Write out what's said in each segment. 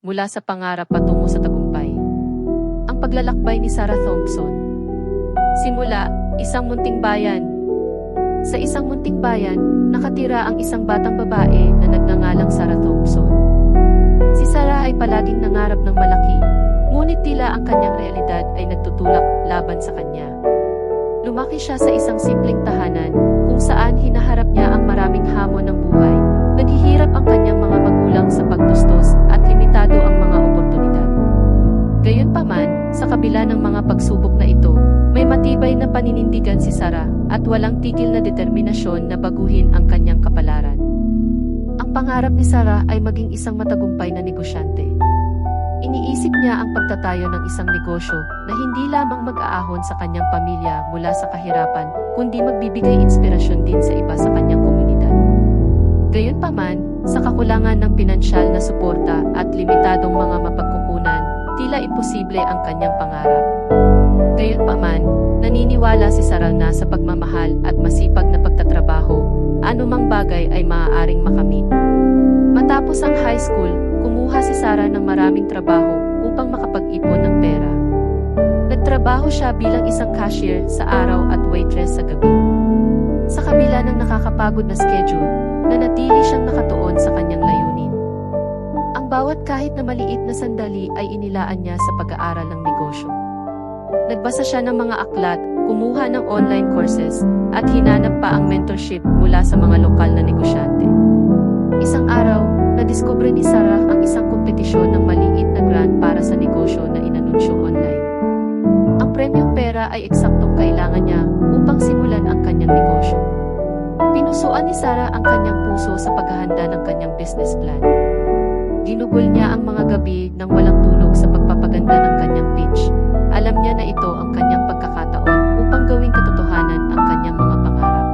mula sa pangarap patungo sa tagumpay. Ang paglalakbay ni Sarah Thompson. Simula, isang munting bayan. Sa isang munting bayan, nakatira ang isang batang babae na nagngangalang Sarah Thompson. Si Sarah ay palaging nangarap ng malaki, ngunit tila ang kanyang realidad ay nagtutulak laban sa kanya. Lumaki siya sa isang simpleng tahanan kung saan hinaharap niya ang maraming kabila ng mga pagsubok na ito, may matibay na paninindigan si Sarah at walang tigil na determinasyon na baguhin ang kanyang kapalaran. Ang pangarap ni Sarah ay maging isang matagumpay na negosyante. Iniisip niya ang pagtatayo ng isang negosyo na hindi lamang mag-aahon sa kanyang pamilya mula sa kahirapan, kundi magbibigay inspirasyon din sa iba sa kanyang komunidad. Gayunpaman, sa kakulangan ng pinansyal na suporta at limitadong mga mapagkukunan, tila imposible ang kanyang pangarap. Gayunpaman, naniniwala si Sarah na sa pagmamahal at masipag na pagtatrabaho, anumang bagay ay maaaring makamit. Matapos ang high school, kumuha si Sarah ng maraming trabaho upang makapag-ipon ng pera. Nagtrabaho siya bilang isang cashier sa araw at waitress sa gabi. Sa kabila ng nakakapagod na schedule, nanatili siyang nakatuon sa kanyang bawat kahit na maliit na sandali ay inilaan niya sa pag-aaral ng negosyo. Nagbasa siya ng mga aklat, kumuha ng online courses, at hinanap pa ang mentorship mula sa mga lokal na negosyante. Isang araw, nadiskubre ni Sarah ang isang kompetisyon ng maliit na grant para sa negosyo na inanunsyo online. Ang premyong pera ay eksaktong kailangan niya upang simulan ang kanyang negosyo. Pinusuan ni Sarah ang kanyang puso sa paghahanda ng kanyang business plan. Ginugol niya ang mga gabi ng walang tulog sa pagpapaganda ng kanyang pitch. Alam niya na ito ang kanyang pagkakataon upang gawing katotohanan ang kanyang mga pangarap.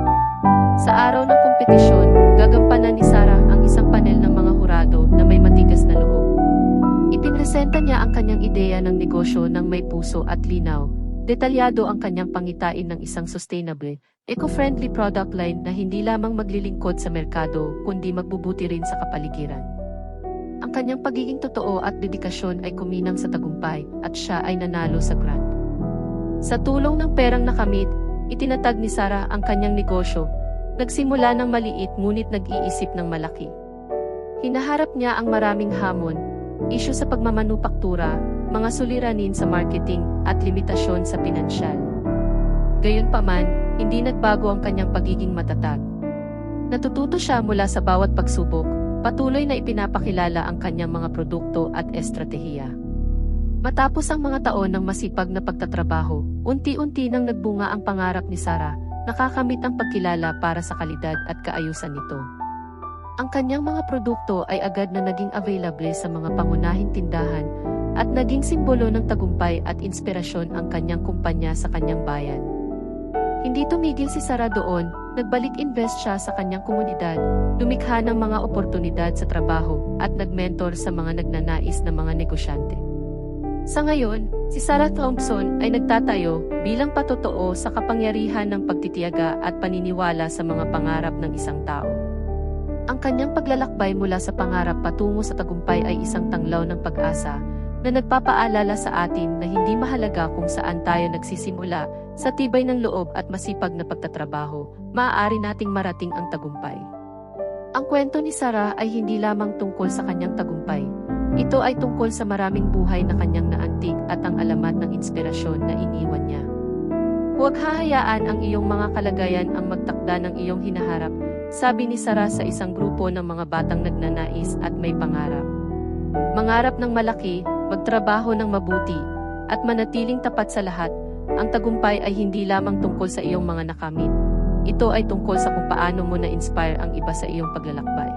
Sa araw ng kompetisyon, gagampanan ni Sarah ang isang panel ng mga hurado na may matigas na loob. Ipinresenta niya ang kanyang ideya ng negosyo ng may puso at linaw. Detalyado ang kanyang pangitain ng isang sustainable, eco-friendly product line na hindi lamang maglilingkod sa merkado kundi magbubuti rin sa kapaligiran. Ang kanyang pagiging totoo at dedikasyon ay kuminang sa tagumpay at siya ay nanalo sa grant. Sa tulong ng perang nakamit, itinatag ni Sarah ang kanyang negosyo. Nagsimula ng maliit ngunit nag-iisip ng malaki. Hinaharap niya ang maraming hamon, isyu sa pagmamanupaktura, mga suliranin sa marketing at limitasyon sa pinansyal. Gayunpaman, hindi nagbago ang kanyang pagiging matatag. Natututo siya mula sa bawat pagsubok, patuloy na ipinapakilala ang kanyang mga produkto at estratehiya. Matapos ang mga taon ng masipag na pagtatrabaho, unti-unti nang nagbunga ang pangarap ni Sarah, nakakamit ang pagkilala para sa kalidad at kaayusan nito. Ang kanyang mga produkto ay agad na naging available sa mga pangunahing tindahan at naging simbolo ng tagumpay at inspirasyon ang kanyang kumpanya sa kanyang bayan. Hindi tumigil si Sarah doon, nagbalik invest siya sa kanyang komunidad, lumikha ng mga oportunidad sa trabaho at nagmentor sa mga nagnanais na mga negosyante. Sa ngayon, si Sarah Thompson ay nagtatayo bilang patotoo sa kapangyarihan ng pagtitiyaga at paniniwala sa mga pangarap ng isang tao. Ang kanyang paglalakbay mula sa pangarap patungo sa tagumpay ay isang tanglaw ng pag-asa na nagpapaalala sa atin na hindi mahalaga kung saan tayo nagsisimula, sa tibay ng loob at masipag na pagtatrabaho, maaari nating marating ang tagumpay. Ang kwento ni Sarah ay hindi lamang tungkol sa kanyang tagumpay. Ito ay tungkol sa maraming buhay na kanyang naantig at ang alamat ng inspirasyon na iniwan niya. Huwag hahayaan ang iyong mga kalagayan ang magtakda ng iyong hinaharap, sabi ni Sarah sa isang grupo ng mga batang nagnanais at may pangarap. Mangarap ng malaki, magtrabaho ng mabuti, at manatiling tapat sa lahat, ang tagumpay ay hindi lamang tungkol sa iyong mga nakamit. Ito ay tungkol sa kung paano mo na-inspire ang iba sa iyong paglalakbay.